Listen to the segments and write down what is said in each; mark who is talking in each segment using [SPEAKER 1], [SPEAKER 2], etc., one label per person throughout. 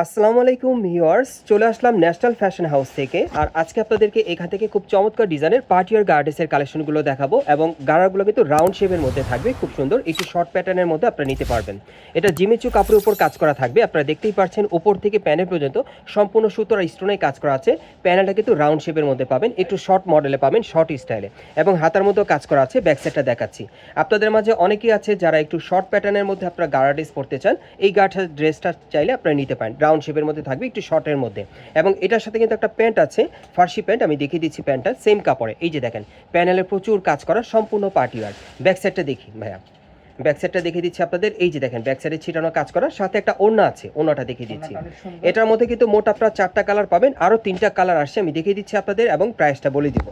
[SPEAKER 1] আসসালামু আলাইকুম ভিউয়ার্স, চলে আসলাম ন্যাশনাল ফ্যাশন হাউস থেকে। আর আজকে আপনাদেরকে এখান থেকে খুব চমৎকার ডিজাইনের পার্টিয়ার গার্ডেসের কালেকশনগুলো দেখাবো এবং গাড়াগুলো কিন্তু রাউন্ড শেপের মধ্যে থাকবে, খুব সুন্দর। একটু শর্ট প্যাটার্নের মধ্যে আপনারা নিতে পারবেন। এটা জিমেচু কাপড়ের উপর কাজ করা থাকবে, আপনারা দেখতেই পাচ্ছেন উপর থেকে প্যানেল পর্যন্ত সম্পূর্ণ সুতোর স্টোনে কাজ করা আছে। প্যানেলটা কিন্তু রাউন্ড শেপের মধ্যে পাবেন, একটু শর্ট মডেলে পাবেন, শর্ট স্টাইলে। এবং হাতার মধ্যেও কাজ করা আছে, ব্যাক সাইডটা দেখাচ্ছি। আপনাদের মাঝে অনেকেই আছে যারা একটু শর্ট প্যাটার্নের মধ্যে আপনারা গাড়া ড্রেস পরতে চান, এই গাঢ় ড্রেসটা চাইলে আপনারা নিতে পারেন। রাউন্ড শেপের মধ্যে থাকবে একটু শর্টের মধ্যে। এবং এটার সাথে কিন্তু একটা প্যান্ট আছে ফার্সি প্যান্ট আমি দেখিয়ে দিচ্ছি প্যান্টটা সেম কাপড়ে। এই যে দেখেন প্যানেলে প্রচুর কাজ করা সম্পূর্ণ পার্টি ওয়ার ব্যাক সাইডটা দেখি ভাইয়া। ব্যাক সাইডটা দেখিয়ে দিচ্ছি আপনাদের। এই যে দেখেন ব্যাক সাইডে ছিটানো কাজ করা সাথে একটা ওড়না আছে ওড়নাটা দেখিয়ে দিচ্ছি। এটার মধ্যে কিন্তু মোট আপনারা চারটা কালার পাবেন আরও তিনটা কালার আসছে আমি দেখিয়ে দিচ্ছি আপনাদের এবং প্রাইসটা বলে দিব।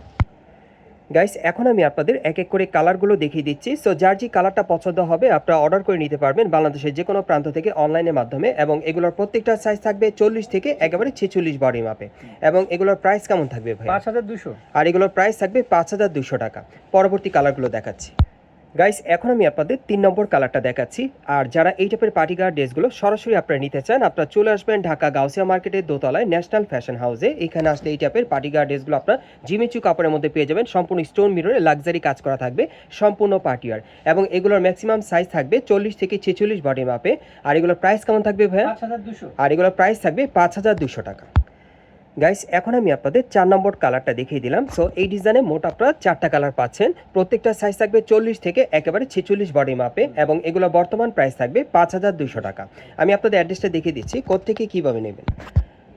[SPEAKER 1] গাইস এখন আমি আপনাদের এক এক করে কালারগুলো দেখিয়ে দিচ্ছি। সো যার যে কালারটা পছন্দ হবে আপনারা অর্ডার করে নিতে পারবেন বাংলাদেশের যে কোনো প্রান্ত থেকে অনলাইনের মাধ্যমে এবং এগুলোর প্রত্যেকটা সাইজ থাকবে চল্লিশ থেকে একেবারে ছেচল্লিশ বডি মাপে এবং এগুলোর প্রাইস কেমন থাকবে ভাই
[SPEAKER 2] পাঁচ হাজার দুশো
[SPEAKER 1] আর এগুলোর প্রাইস থাকবে পাঁচ হাজার দুশো টাকা। পরবর্তী কালারগুলো দেখাচ্ছি। গাইস এখন আমি আপনাদের তিন নম্বর কালারটা দেখাচ্ছি। আর যারা এই টাইপের পার্টি গার্ড ড্রেসগুলো সরাসরি আপনারা নিতে চান আপনারা চলে আসবেন ঢাকা গাউসিয়া মার্কেটের দোতলায় ন্যাশনাল ফ্যাশন হাউসে এখানে আসলে এই টাইপের পার্টি গার্ড ড্রেসগুলো আপনারা জিমিচু কাপড়ের মধ্যে পেয়ে যাবেন। সম্পূর্ণ স্টোন মিররে লাক্সারি কাজ করা থাকবে সম্পূর্ণ পার্টিয়ার এবং এগুলোর ম্যাক্সিমাম সাইজ থাকবে চল্লিশ থেকে ছেচল্লিশ বডি মাপে আর এগুলোর প্রাইস কেমন থাকবে ভাইয়া?
[SPEAKER 2] পাঁচ হাজার দুশো।
[SPEAKER 1] আর এগুলোর প্রাইস থাকবে পাঁচ হাজার দুশো টাকা। গাইস এখন আমি আপনাদের চার নম্বর কালারটা দেখিয়ে দিলাম। সো এই ডিজাইনে মোট আপনারা চারটা কালার পাচ্ছেন। প্রত্যেকটা সাইজ থাকবে চল্লিশ থেকে একেবারে ছেচল্লিশ বডি মাপে এবং এগুলো বর্তমান প্রাইস থাকবে পাঁচ হাজার দুশো টাকা। আমি আপনাদের অ্যাড্রেসটা দেখিয়ে দিচ্ছি। কোথেকে কীভাবে নেবেন?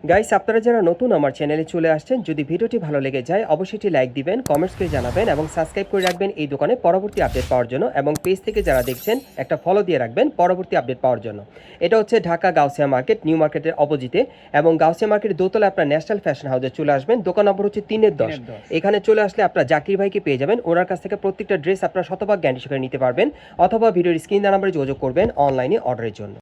[SPEAKER 1] গাইস আপনারা যারা নতুন আমার চ্যানেলে চলে আসছেন যদি ভিডিওটি ভালো লেগে যায় অবশ্যই একটি লাইক দিবেন কমেন্টস করে জানাবেন এবং সাবস্ক্রাইব করে রাখবেন এই দোকানে পরবর্তী আপডেট পাওয়ার জন্য এবং পেজ থেকে যারা দেখছেন একটা ফলো দিয়ে রাখবেন পরবর্তী আপডেট পাওয়ার জন্য। এটা হচ্ছে ঢাকা গাউসিয়া মার্কেট নিউ মার্কেটের অপোজিটে এবং গাউসিয়া মার্কেটের দোতলা আপনার ন্যাশনাল ফ্যাশন হাউসে চলে আসবেন দোকান নম্বর হচ্ছে তিনের দশ। এখানে চলে আসলে আপনার জাকির ভাইকে পেয়ে যাবেন ওনার কাছ থেকে প্রত্যেকটা ড্রেস আপনার শতভাগ গ্যারান্টি সহকারে নিতে পারবেন অথবা ভিডিওর স্ক্রিন নাম্বারে যোগাযোগ করবেন অনলাইনে অর্ডারের জন্য।